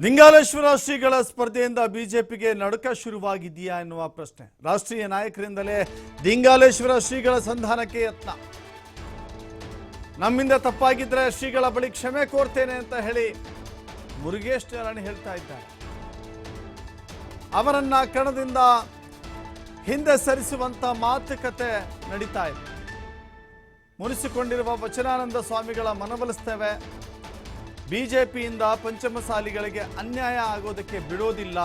ಲಿಂಗಾಲೇಶ್ವರ ಶ್ರೀಗಳ ಸ್ಪರ್ಧೆಯಿಂದ ಬಿಜೆಪಿಗೆ ನಡುಕ ಶುರುವಾಗಿದೆಯಾ ಎನ್ನುವ ಪ್ರಶ್ನೆ. ರಾಷ್ಟ್ರೀಯ ನಾಯಕರಿಂದಲೇ ಲಿಂಗಾಲೇಶ್ವರ ಶ್ರೀಗಳ ಸಂಧಾನಕ್ಕೆ ಯತ್ನ. ನಮ್ಮಿಂದ ತಪ್ಪಾಗಿದ್ರೆ ಶ್ರೀಗಳ ಬಳಿ ಕ್ಷಮೆ ಕೋರ್ತೇನೆ ಅಂತ ಹೇಳಿ ಮುರುಗೇಶ್ ನಾರಾಯಣ ಹೇಳ್ತಾ ಇದ್ದಾರೆ. ಅವರನ್ನ ಕಣದಿಂದ ಹಿಂದೆ ಸರಿಸುವಂತ ಮಾತುಕತೆ ನಡೀತಾ ಇದೆ. ಮುನಿಸಿಕೊಂಡಿರುವ ವಚನಾನಂದ ಸ್ವಾಮಿಗಳ ಮನವೊಲಿಸ್ತೇವೆ. ಬಿಜೆಪಿಯಿಂದ ಪಂಚಮಸಾಲಿಗಳಿಗೆ ಅನ್ಯಾಯ ಆಗೋದಕ್ಕೆ ಬಿಡೋದಿಲ್ಲ.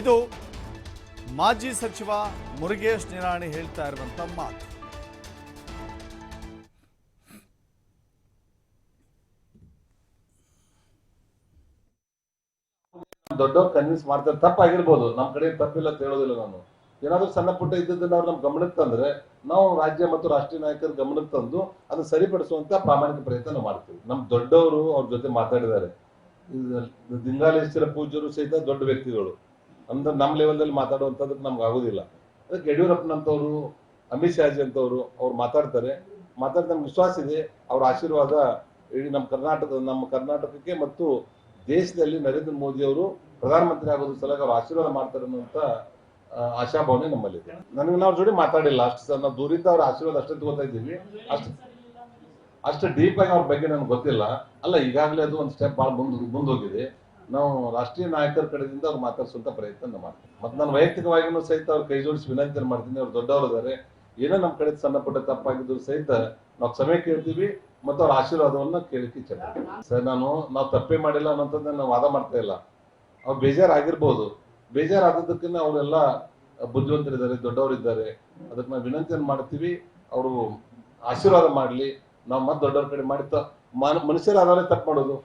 ಇದು ಮಾಜಿ ಸಚಿವ ಮುರುಗೇಶ್ ನಿರಾಣಿ ಹೇಳ್ತಾ ಇರುವಂತ ಮಾತು. ದೊಡ್ಡ ಕನ್ವಿನ್ಸ್ ಮಾಡ್ತಾರೆ, ತಪ್ಪಾಗಿರ್ಬೋದು. ನಮ್ಮ ಕಡೆ ತಪ್ಪಿಲ್ಲ ಅಂತ ಹೇಳೋದಿಲ್ಲ ನಾನು. ಏನಾದ್ರೂ ಸಣ್ಣ ಪುಟ್ಟ ಇದ್ದದನ್ನ ಅವ್ರು ನಮ್ಮ ಗಮನಕ್ಕೆ ತಂದ್ರೆ ನಾವು ರಾಜ್ಯ ಮತ್ತು ರಾಷ್ಟ್ರೀಯ ನಾಯಕರ ಗಮನಕ್ಕೆ ತಂದು ಅದನ್ನ ಸರಿಪಡಿಸುವಂತ ಪ್ರಾಮಾಣಿಕ ಪ್ರಯತ್ನ ಮಾಡ್ತೀವಿ. ನಮ್ಮ ದೊಡ್ಡವರು ಅವ್ರ ಜೊತೆ ಮಾತಾಡಿದ್ದಾರೆ. ದಿಂಗಾಲೇಶ್ವರ ಪೂಜರು ಸಹಿತ ದೊಡ್ಡ ವ್ಯಕ್ತಿಗಳು. ಅಂದ್ರೆ ನಮ್ಮ ಲೆವೆಲ್ದಲ್ಲಿ ಮಾತಾಡುವಂಥದ್ದಕ್ಕೆ ನಮ್ಗೆ ಆಗೋದಿಲ್ಲ. ಅದಕ್ಕೆ ಯಡಿಯೂರಪ್ಪನಂತವರು, ಅಮಿತ್ ಶಾಜಿ ಅಂತವರು ಅವ್ರು ಮಾತಾಡ್ತಾರೆ. ಮಾತಾಡಿ ನಮ್ಗೆ ವಿಶ್ವಾಸ ಇದೆ. ಅವ್ರ ಆಶೀರ್ವಾದ ಇಡೀ ನಮ್ಮ ಕರ್ನಾಟಕ ನಮ್ಮ ಕರ್ನಾಟಕಕ್ಕೆ ಮತ್ತು ದೇಶದಲ್ಲಿ ನರೇಂದ್ರ ಮೋದಿ ಅವರು ಪ್ರಧಾನಮಂತ್ರಿ ಆಗೋದ್ರ ಸಲಗ ಅವ್ರು ಆಶೀರ್ವಾದ ಮಾಡ್ತಾರೆ ಅನ್ನುವಂತ ಆ, ಆಶಾಭಾವನೆ ನಮ್ಮಲ್ಲಿದೆ ನನಗೆ ನಾವು ಜೋಡಿ ಮಾತಾಡಿಲ್ಲ. ಅಷ್ಟು ಸರ್ ನಾವು ದೂರಿಂದ ಅವ್ರ ಆಶೀರ್ವಾದ ಅಷ್ಟೇ ತಗೋತಾ ಇದ್ದೀವಿ. ಅಷ್ಟು ಅಷ್ಟು ಡೀಪ್ ಆಗಿ ಅವ್ರ ಬಗ್ಗೆ ನನಗೆ ಗೊತ್ತಿಲ್ಲ. ಅಲ್ಲ ಈಗಾಗಲೇ ಅದು ಒಂದು ಸ್ಟೆಪ್ ಭಾಳ ಮುಂದ್ ಮುಂದೋಗಿದೆ. ನಾವು ರಾಷ್ಟ್ರೀಯ ನಾಯಕರ ಕಡೆಯಿಂದ ಅವ್ರು ಮಾತಾಡ್ಸುವಂತ ಪ್ರಯತ್ನ ಮಾಡ್ತೀನಿ ಮತ್ತೆ ನಾನು ವೈಯಕ್ತಿಕವಾಗಿನೂ ಸಹಿತ ಅವ್ರ ಕೈ ಜೋಡಿಸಿ ವಿನಂತಿ ಮಾಡ್ತೀನಿ. ಅವ್ರು ದೊಡ್ಡವರು ಇದ್ದಾರೆ ಏನೋ ನಮ್ಮ ಕಡೆ ಸಣ್ಣ ಪುಟ್ಟ ತಪ್ಪಾಗಿದ್ರು ಸಹಿತ ನಾವು ಸಮಯ ಕೇಳ್ತೀವಿ ಮತ್ತು ಅವ್ರ ಆಶೀರ್ವಾದವನ್ನ ಕೇಳಿಕ್ಕೆ ಚೆನ್ನಾಗಿ. ಸರ್ ನಾನು ನಾವು ತಪ್ಪೇ ಮಾಡಿಲ್ಲ ಅನ್ನೋಂಥದ್ದು ನಾನು ವಾದ ಮಾಡ್ತಾ ಇಲ್ಲ. ಅವ್ರು ಬೇಜಾರಾಗಿರ್ಬೋದು ಬೇಜಾರಾದದಕ್ಕಿಂತ ಅವರೆಲ್ಲ ಬುದ್ಧಿವಂತರಿದ್ದಾರೆ, ದೊಡ್ಡವರಿದ್ದಾರೆ. ಅದಕ್ಕೆ ನಾವು ವಿನಂತಿಯನ್ನು ಮಾಡ್ತೀವಿ, ಅವರು ಆಶೀರ್ವಾದ ಮಾಡಲಿ. ನಾವು ಮತ್ತೆ ದೊಡ್ಡವ್ರ ಕಡೆ ಮಾಡಿ ತ ಆಧಾರ ತಪ್ಪು ಮಾಡೋದು.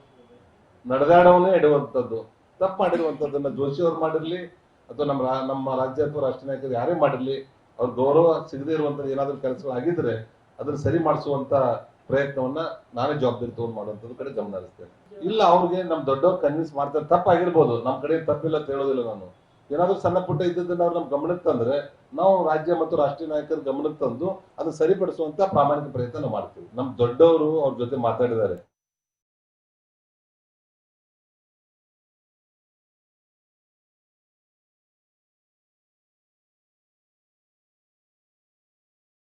ನಡೆದಾಡವನ್ನೇ ಇಡುವಂಥದ್ದು. ತಪ್ಪು ಮಾಡಿರುವಂಥದ್ದನ್ನ ಜೋಶಿ ಮಾಡಿರಲಿ, ಅಥವಾ ನಮ್ಮ ನಮ್ಮ ರಾಜ್ಯ ಅಥವಾ ರಾಷ್ಟ್ರ ನಾಯಕರು ಯಾರೇ ಮಾಡಿರಲಿ, ಅವ್ರ ಗೌರವ ಸಿಗದೇ ಇರುವಂಥದ್ದು ಏನಾದರೂ ಕೆಲಸಗಳು ಆಗಿದ್ರೆ ಅದನ್ನ ಸರಿ ಮಾಡಿಸುವಂತ ಪ್ರಯತ್ನವನ್ನ ನಾನೇ ಜವಾಬ್ದಾರಿ ತಗೊಂಡು ಮಾಡುವಂಥದ್ದು ಕಡೆ ಗಮನ ಹರಿಸ್ತೇನೆ. ಇಲ್ಲ, ಅವ್ರಿಗೆ ನಮ್ ದೊಡ್ಡವ್ರು ಕನ್ವಿನ್ಸ್ ಮಾಡ್ತಾರೆ, ತಪ್ಪಾಗಿರ್ಬೋದು. ನಮ್ಮ ಕಡೆ ತಪ್ಪಿಲ್ಲ ಅಂತ ಹೇಳೋದಿಲ್ಲ ನಾನು. ಏನಾದ್ರೂ ಸಣ್ಣ ಪುಟ್ಟ ಇದ್ದದನ್ನ ಅವ್ರು ನಮ್ ಗಮನಕ್ಕೆ ತಂದ್ರೆ ನಾವು ರಾಜ್ಯ ಮತ್ತು ರಾಷ್ಟ್ರೀಯ ನಾಯಕರ ಗಮನಕ್ಕೆ ತಂದು ಅದನ್ನ ಸರಿಪಡಿಸುವಂತ ಪ್ರಾಮಾಣಿಕ ಪ್ರಯತ್ನ ಮಾಡ್ತೀವಿ. ನಮ್ ದೊಡ್ಡವರು ಅವ್ರ ಜೊತೆ ಮಾತಾಡಿದ್ದಾರೆ.